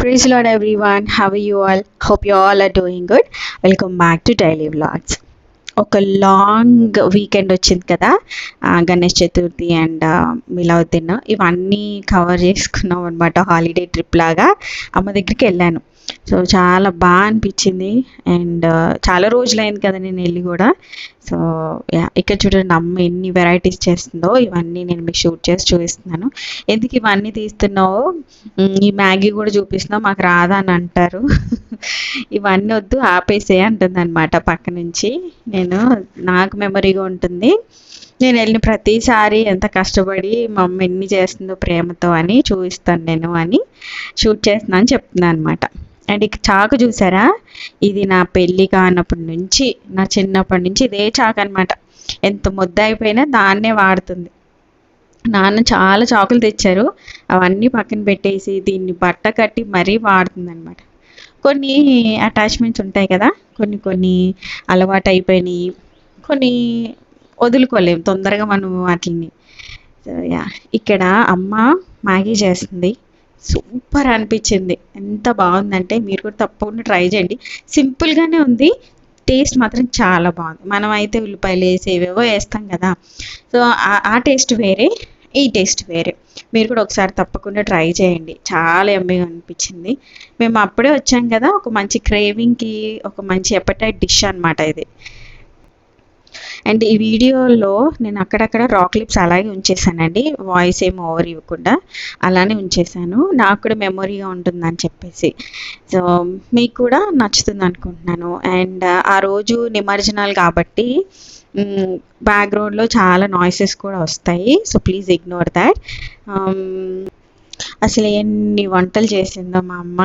Praise Lord everyone how you all hope you all are doing good welcome back to daily vlogs ఒక long weekend వచ్చింది కదా Ganesh Chaturthi and మిలవుద్దీన్. ఇవన్నీ cover చేసుకున్నాం అనమాట holiday trip లాగా. అమ్మ దగ్గరికి వెళ్ళాను. సో చాలా బాగా అనిపించింది. అండ్ చాలా రోజులైంది కదా నేను వెళ్ళి కూడా. సో ఇక్కడ చూడండి అమ్మ ఎన్ని వెరైటీస్ చేస్తుందో. ఇవన్నీ నేను మీకు షూట్ చేసి చూపిస్తున్నాను. ఎందుకు ఇవన్నీ తీస్తున్నావో? ఈ మ్యాగీ కూడా చూపిస్తున్నావు. మాకు రాదా అని అంటారు. ఇవన్నీ వద్దు ఆపేసే అంటుంది అనమాట పక్క నుంచి. నేను నాకు మెమరీగా ఉంటుంది. నేను వెళ్ళిన ప్రతిసారి ఎంత కష్టపడి మా అమ్మ ఎన్ని చేస్తుందో ప్రేమతో అని చూపిస్తాను నేను అని షూట్ చేస్తున్నాను అని చెప్తున్నాను అనమాట అండ్ ఇక చాకు చూసారా? ఇది నా పెళ్ళి కానప్పటి నుంచి నా చిన్నప్పటి నుంచి ఇదే చాకు అనమాట ఎంత ముద్ద అయిపోయినా దాన్నే వాడుతుంది. నాన్న చాలా చాకులు తెచ్చారు. అవన్నీ పక్కన పెట్టేసి దీన్ని బట్ట కట్టి మరీ వాడుతుంది అనమాట కొన్ని అటాచ్మెంట్స్ ఉంటాయి కదా? కొన్ని కొన్ని అలవాటు అయిపోయినాయి. కొన్ని వదులుకోలేము తొందరగా మనం వాటిని యా ఇక్కడ అమ్మ మ్యాగీ చేస్తుంది. సూపర్ అనిపించింది. ఎంత బాగుందంటే మీరు కూడా తప్పకుండా ట్రై చేయండి. సింపుల్గానే ఉంది. టేస్ట్ మాత్రం చాలా బాగుంది. మనం అయితే ఉల్లిపాయలు వేసి ఏవేవో వేస్తాం కదా. సో ఆ- టేస్ట్ వేరే ఈ టేస్ట్ వేరే. మీరు కూడా ఒకసారి తప్పకుండా ట్రై చేయండి. చాలా ఎమ్మీగా అనిపించింది. మేము అప్పుడే వచ్చాం కదా ఒక మంచి క్రేవింగ్కి ఒక మంచి ఎపటైట్ డిష్ అన్నమాట ఇది. అండ్ ఈ వీడియోలో నేను అక్కడక్కడ రాక్ లిప్స్ అలాగే ఉంచేసానండి వాయిస్ ఏం ఓవర్ ఇవ్వకుండా అలానే ఉంచేసాను నాకు కూడా మెమొరీగా ఉంటుందని చెప్పేసి. సో మీకు కూడా నచ్చుతుంది అనుకుంటున్నాను. అండ్ ఆ రోజు నిమజ్జనాలు కాబట్టి బ్యాక్గ్రౌండ్లో చాలా నాయిసెస్ కూడా వస్తాయి. సో ప్లీజ్ ఇగ్నోర్ దాట్ అసలు ఎన్ని వంటలు చేసిందో మా అమ్మ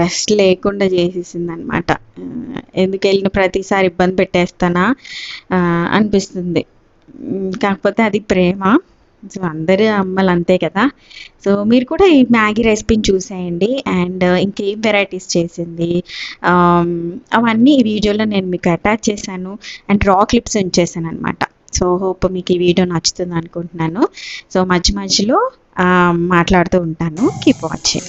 రెస్ట్ లేకుండా చేసేసింది అనమాట ఎందుకు వెళ్ళిన ప్రతిసారి ఇబ్బంది పెట్టేస్తానా అనిపిస్తుంది. కాకపోతే అది ప్రేమ. సో అందరి అమ్మలు అంతే కదా. సో మీరు కూడా ఈ మ్యాగీ రెసిపీని చూసేయండి. అండ్ ఇంకేం వెరైటీస్ చేసింది? అవన్నీ ఈ వీడియోలో నేను మీకు అటాచ్ చేశాను. అండ్ రా క్లిప్స్ ఉంచేసాను అనమాట సో హోప్ మీకు ఈ వీడియో నచ్చుతుంది అనుకుంటున్నాను. సో మధ్య మధ్యలో మాట్లాడుతూ ఉంటాను. కీప్ వాచింగ్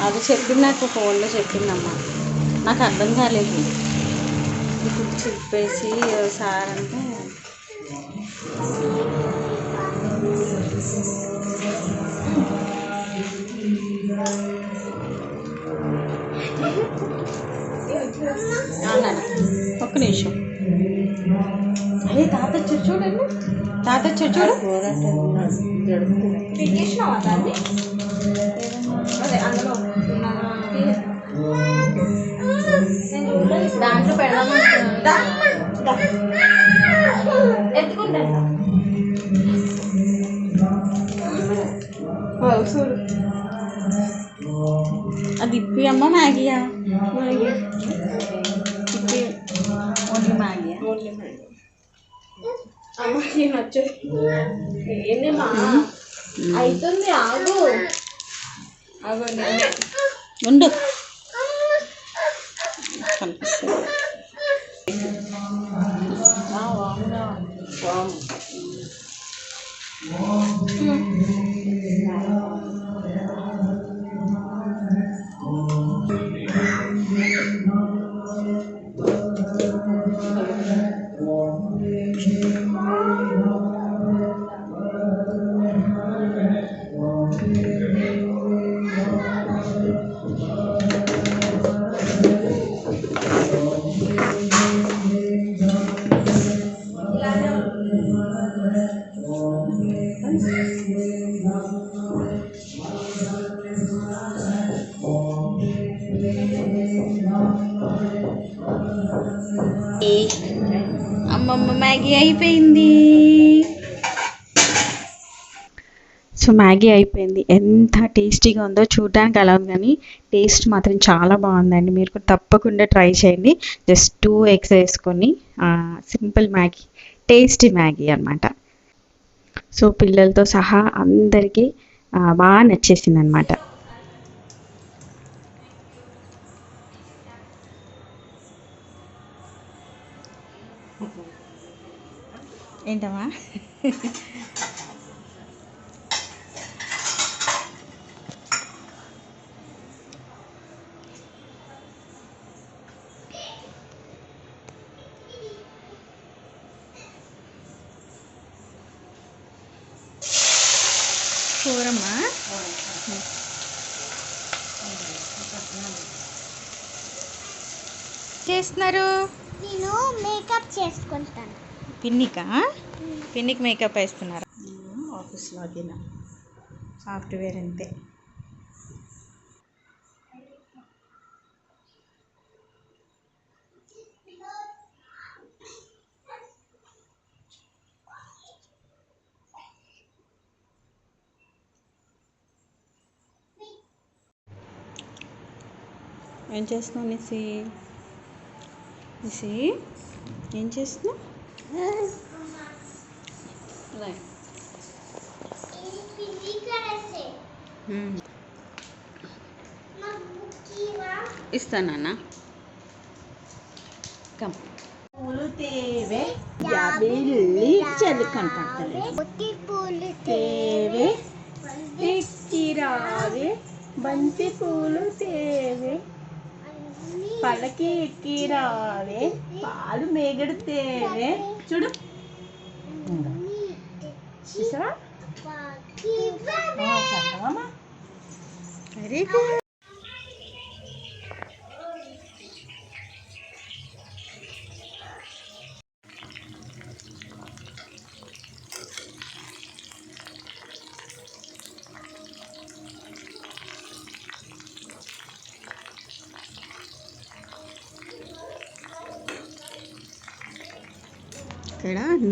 అది చెప్పింది నాకు ఫోన్లో చెప్పిందమ్మా. నాకు అర్థం కాలేదు. ఇప్పుడు చెప్పేసి సార్ అంటే ఒక్క నిమిషం. అరే తాత చూడండి. తాత వచ్చాడు చూడు. పెట్టేసినావా దాన్ని అదే అందులో నేను చూడలేదు దాంట్లో పెడదామంటున్నాను ఎత్తుకుంటా. చూడు. అది ఇప్పి అమ్మ మ్యాగీయా? ఇప్పి ఓన్లీ మ్యాగీయా అమ్మాయి నచ్చు ఏంది మా? అవుతుంది ఆగు. నేను ఉండు. కనిపిస్తుంది. వాము. అమ్మమ్మ మ్యాగీ అయిపోయింది. సో మ్యాగీ అయిపోయింది. ఎంత టేస్టీగా ఉందో చూడడానికి అలా ఉంది కానీ టేస్ట్ మాత్రం చాలా బాగుందండి. మీరు కూడా తప్పకుండా ట్రై చేయండి. జస్ట్ టూ ఎగ్స్ వేసుకొని సింపుల్ మ్యాగీ టేస్టీ మ్యాగీ అనమాట సో పిల్లలతో సహా అందరికీ బాగా నచ్చేసింది అనమాట ఏంటమ్మా? కూరమ్మా? చేస్తున్నారు? నేను మేకప్ చేసుకుంటాను. పిన్నికా? పిన్నికి మేకప్ వేస్తున్నారు. ఆఫీస్లో దిన. సాఫ్ట్వేర్ అంతే. ఏం చేస్తున్నావు నిసి ఏం చేస్తున్నావు? ఇస్తానన్నా కమ్ పూలు తేవే పూలు తేవే బంతి పూలు తేవే పళ్ళకి ఎక్కిరావే పాలు మేగడు తేవే చూడు చూసావా వెరీ గుడ్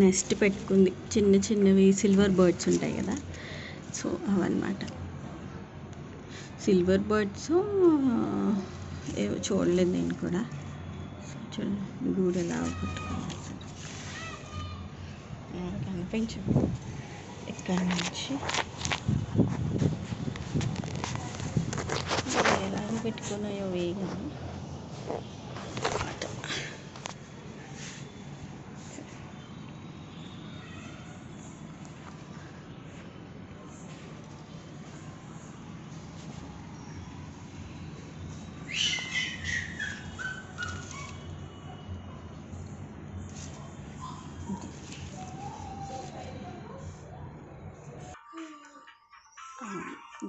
నెస్ట్ పెట్టుకుంది. చిన్న చిన్నవి సిల్వర్ బర్డ్స్ ఉంటాయి కదా. సో అవన్నమాట. సిల్వర్ బర్డ్స్ ఏవో చూడలేదు నేను కూడా. చూడండి. గూడు ఎలా పెట్టుకున్నాను కనిపించు ఇక్కడ నుంచి. ఎలా పెట్టుకున్నాయో వేగం.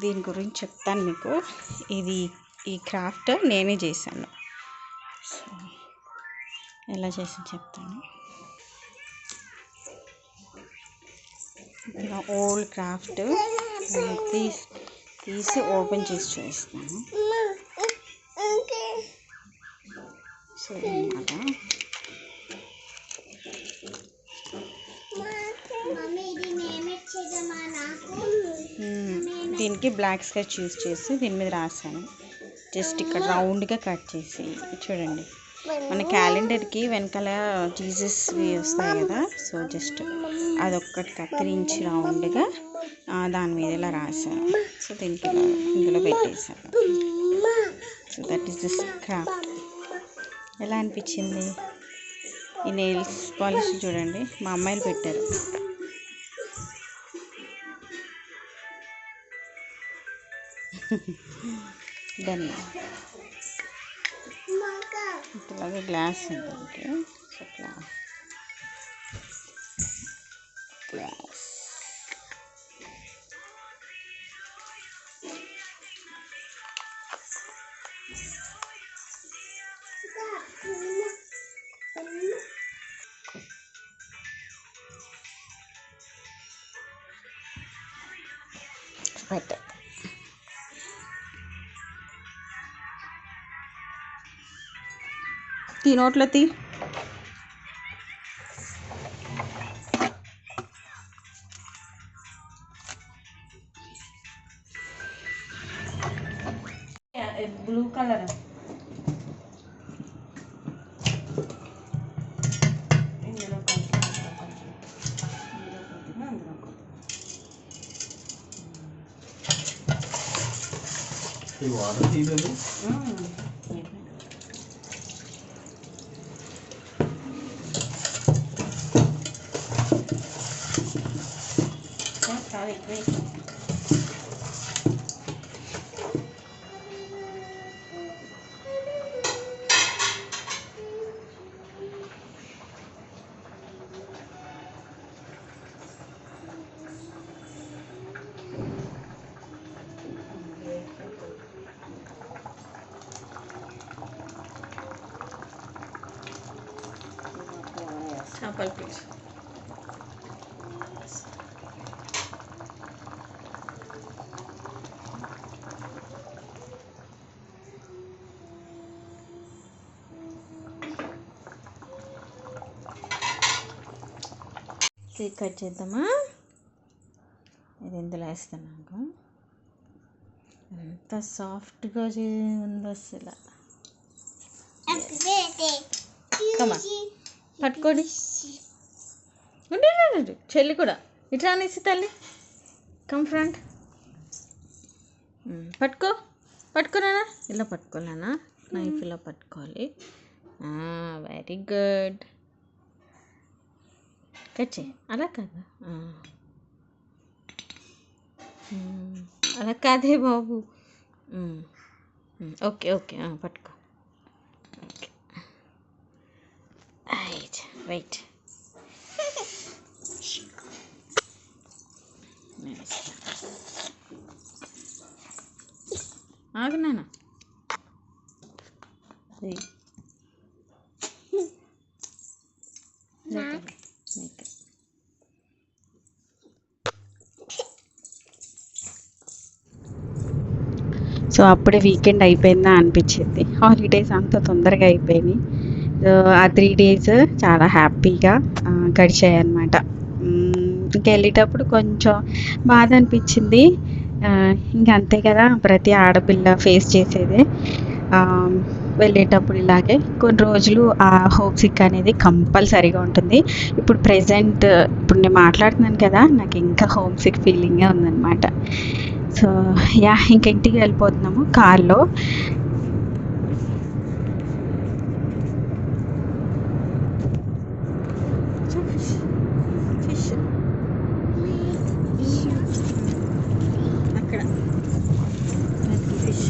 దీని గురించి చెప్తాను మీకు. ఇది ఈ క్రాఫ్ట్ నేనే చేశాను. సో ఎలా చేసి చెప్తాను? ఇలా ఓల్డ్ క్రాఫ్ట్ తీసి తీసి ఓపెన్ చేసి చూపిస్తాను. సో అన్నమాట మమ్మీ ఇది మేమే చేయమా దీనికి బ్లాక్ స్కెచ్ యూజ్ చేసి దీని మీద రాశాను. జస్ట్ ఇక్కడ రౌండ్గా కట్ చేసి చూడండి. మన క్యాలెండర్కి వెనకాల జీసస్ వస్తాయి కదా సో జస్ట్ అదొక్కటి కత్తిరించి రౌండ్గా దాని మీద ఇలా రాశాను. సో దీనికి ఇందులో పెట్టేశాను. So that is this craft ఎలా అనిపించింది? ఈ నెయిల్స్ పాలిష్ చూడండి. మా అమ్మాయిలు పెట్టారు. దాన్ని ఇట్లాగే గ్లాస్ ఉంటుంది సో గ్లాస్ గ్లాస్ పెట్ట की नोटलती ब्लू कलर ये वाला ठीक है ना हम्म చాలా ఎక్కువ చేపల పులుసు కేక్ కట్ చేద్దామా? ఇది ఇందులో వేస్తున్నాను ఎంత సాఫ్ట్గా ఉంది అసలు. పట్టుకోడి. ఉండు, చెల్లి కూడా. ఇట్లా అనేసి తల్లి. Come front. పట్టుకో. పట్టుకోనా ఇలా పట్టుకోలేనా నైఫ్ ఇలా పట్టుకోవాలి. వెరీ గుడ్ కట్ చేయి. అలా కాదు. అలా కాదే బాబు. Okay okay. పట్టుకో. ఓకే. Right wait. ఆగు నాన్న. వెయ్. సో అప్పుడే వీకెండ్ అయిపోయిందా అనిపించింది. హాలిడేస్ అంత తొందరగా అయిపోయినాయి. సో ఆ త్రీ డేస్ చాలా హ్యాపీగా గడిచాయి అనమాట ఇంకా వెళ్ళేటప్పుడు కొంచెం బాధ అనిపించింది. ఆ, ఇంకా అంతే కదా ప్రతి ఆడపిల్ల ఫేస్ చేసేదే. వెళ్ళేటప్పుడు ఇలాగే కొన్ని రోజులు ఆ హోప్ సిక్ అనేది కంపల్సరీగా ఉంటుంది. ఇప్పుడు ప్రెసెంట్ ఇప్పుడు నేను మాట్లాడుతున్నాను కదా నాకు ఇంకా హోమ్ సిక్ ఫీలింగే ఉందన్నమాట. సో యా ఇంక ఇంటికి వెళ్ళిపోతున్నాము? కార్లో ఫిష్ అక్కడ ఫిష్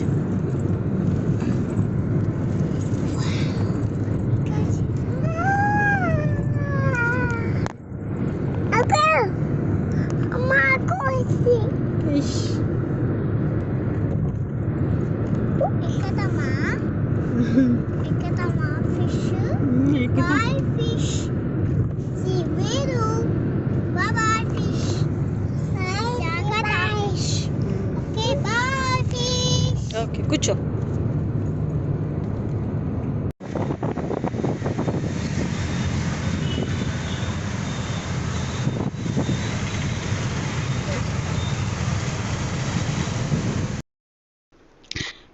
ఫిష్ ఎక్కదమ్మా ఎక్కదమ్మా ఫిష్ బాయ్ ఫిష్ సీ మీరు బాయ్ ఫిష్ జాగ్రత్త fish okay bye fish okay కూర్చో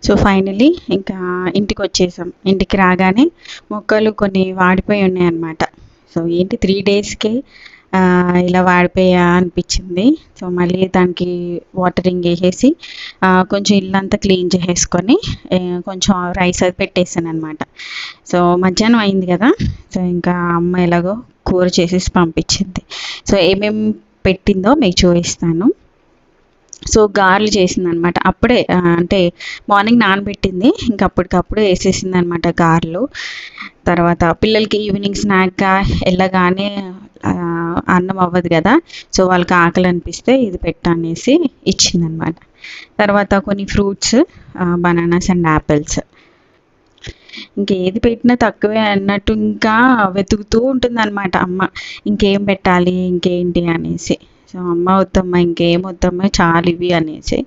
సో ఫైనలీ ఇంకా ఇంటికి వచ్చేసాం ఇంటికి రాగానే మొక్కలు కొన్ని వాడిపోయి ఉన్నాయన్నమాట. సో ఏంటి త్రీ డేస్కి ఇలా వాడిపోయా అనిపించింది. సో మళ్ళీ దానికి వాటరింగ్ వేసేసి కొంచెం ఇల్లంతా క్లీన్ చేసేసుకొని కొంచెం రైస్ అది పెట్టేసాను అనమాట సో మధ్యాహ్నం అయింది కదా సో ఇంకా అమ్మ ఎలాగో కూర చేసేసి పంపించింది. సో ఏమేమి పెట్టిందో మీకు చూపిస్తాను. సో గార్లు చేసింది అనమాట అప్పుడే అంటే మార్నింగ్ నానబెట్టింది. ఇంకా అప్పటికప్పుడు వేసేసింది అనమాట గార్లు. తర్వాత పిల్లలకి ఈవినింగ్ స్నాక్గా వెళ్ళగానే అన్నం అవ్వదు కదా. సో వాళ్ళకి ఆకలి అనిపిస్తే ఇది పెట్టనేసి ఇచ్చిందనమాట. తర్వాత కొన్ని ఫ్రూట్స్ బనానాస్ అండ్ యాపిల్స్ ఇంకేది పెట్టినా తక్కువే అన్నట్టు ఇంకా వెతుకుతూ ఉంటుంది అనమాట అమ్మ. ఇంకేం పెట్టాలి ఇంకేంటి అనేసి. సో అమ్మ వద్దమ్మా ఇంకేం వద్దమ్మా చాలు ఇవి అనేసి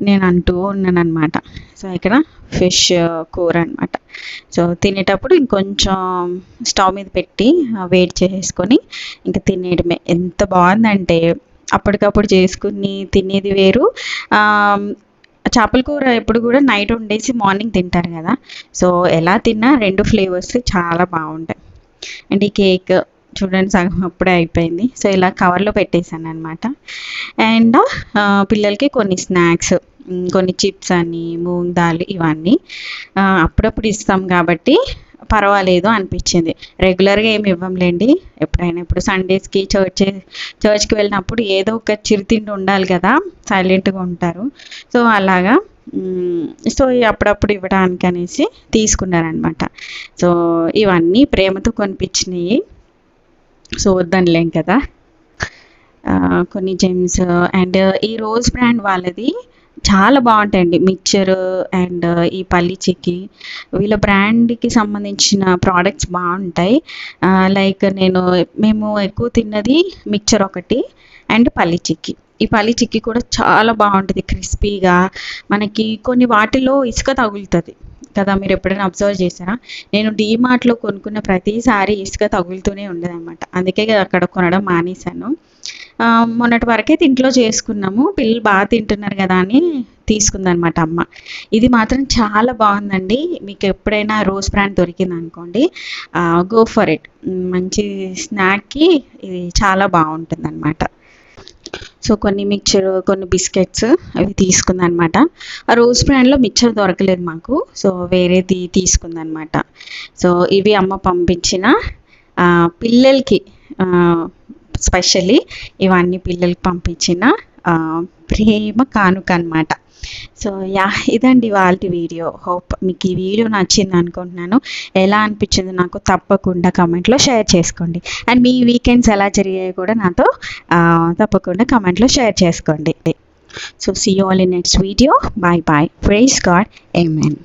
నేను అంటూ ఉన్నాను అనమాట సో ఇక్కడ ఫిష్ కూర అనమాట సో తినేటప్పుడు ఇంకొంచెం స్టవ్ మీద పెట్టి ఆ, వేడి చేసేసుకొని ఇంకా తినేయడమే. ఎంత బాగుందంటే అప్పటికప్పుడు చేసుకుని తినేది వేరు. చేపల కూర ఎప్పుడు కూడా నైట్ వండేసి మార్నింగ్ తింటారు కదా. సో ఎలా తిన్నా రెండు ఫ్లేవర్స్ చాలా బాగుంటాయి. అండ్ ఈ కేక్ చూడండి సగం అప్పుడే అయిపోయింది. సో ఇలా కవర్లో పెట్టేశాను అనమాట అండ్ పిల్లలకి కొన్ని స్నాక్స్ కొన్ని చిప్స్ అని మూంగ్ దాల్ ఇవన్నీ అప్పుడప్పుడు ఇస్తాం కాబట్టి పర్వాలేదు అనిపించింది. రెగ్యులర్గా ఏమి ఇవ్వంలేండి. ఎప్పుడైనా ఇప్పుడు సండేస్కి చర్చ్ చర్చ్కి వెళ్ళినప్పుడు ఏదో ఒక చిరుతిండి ఉండాలి కదా సైలెంట్గా ఉంటారు. సో అలాగా సో అప్పుడప్పుడు ఇవ్వడానికి అనేసి తీసుకున్నారనమాట సో ఇవన్నీ ప్రేమతో కొనిపించినాయి. సో వద్దనిలేం కదా. ఆ, కొన్ని జెమ్స్ అండ్ ఈ రోజ్ బ్రాండ్ వాళ్ళది చాలా బాగుంటాయండి. మిక్చర్ అండ్ ఈ పల్లి చిక్కీ. వీళ్ళ బ్రాండ్కి సంబంధించిన ప్రోడక్ట్స్ బాగుంటాయి. లైక్ నేను మేము ఎక్కువ తిన్నది మిక్చర్ ఒకటి అండ్ పల్లి చిక్కీ. ఈ పల్లి చిక్కి కూడా చాలా బాగుంటుంది. క్రిస్పీగా మనకి కొన్ని వాటిలో ఇసుక తగులుతుంది. కదా మీరు ఎప్పుడైనా అబ్జర్వ్ చేశారా? నేను డీమార్ట్లో కొనుక్కున్న ప్రతిసారి ఇసుక తగులుతూనే ఉండదన్నమాట. అందుకే అక్కడ కొనడం మానేశాను. మొన్నటి వరకైతే ఇంట్లో చేసుకున్నాము. పిల్లలు బాగా తింటున్నారు కదా అని తీసుకుందనమాట అమ్మ. ఇది మాత్రం చాలా బాగుందండి. మీకు ఎప్పుడైనా రోజ్ బ్రాండ్ దొరికింది అనుకోండి గో ఫర్ ఇట్. మంచి స్నాక్కి ఇది చాలా బాగుంటుంది అనమాట సో కొన్ని మిక్చర్ కొన్ని బిస్కెట్స్ అవి తీసుకుందనమాట. ఆ రోజ్ బ్రాండ్లో మిక్చర్ దొరకలేదు మాకు. సో వేరేది తీసుకుందనమాట. సో ఇవి అమ్మ పంపించిన పిల్లలకి స్పెషల్లీ ఇవన్నీ పిల్లలకి పంపించిన ప్రేమ కానుక అనమాట సో యా ఇదండి వాళ్ళ వీడియో. హోప్ మీకు ఈ వీడియో నచ్చింది అనుకుంటున్నాను. ఎలా అనిపించింది నాకు తప్పకుండా కమెంట్లో షేర్ చేసుకోండి. అండ్ మీ వీకెండ్స్ ఎలా జరిగాయో కూడా నాతో తప్పకుండా కమెంట్లో షేర్ చేసుకోండి. So see all in next video bye bye praise God amen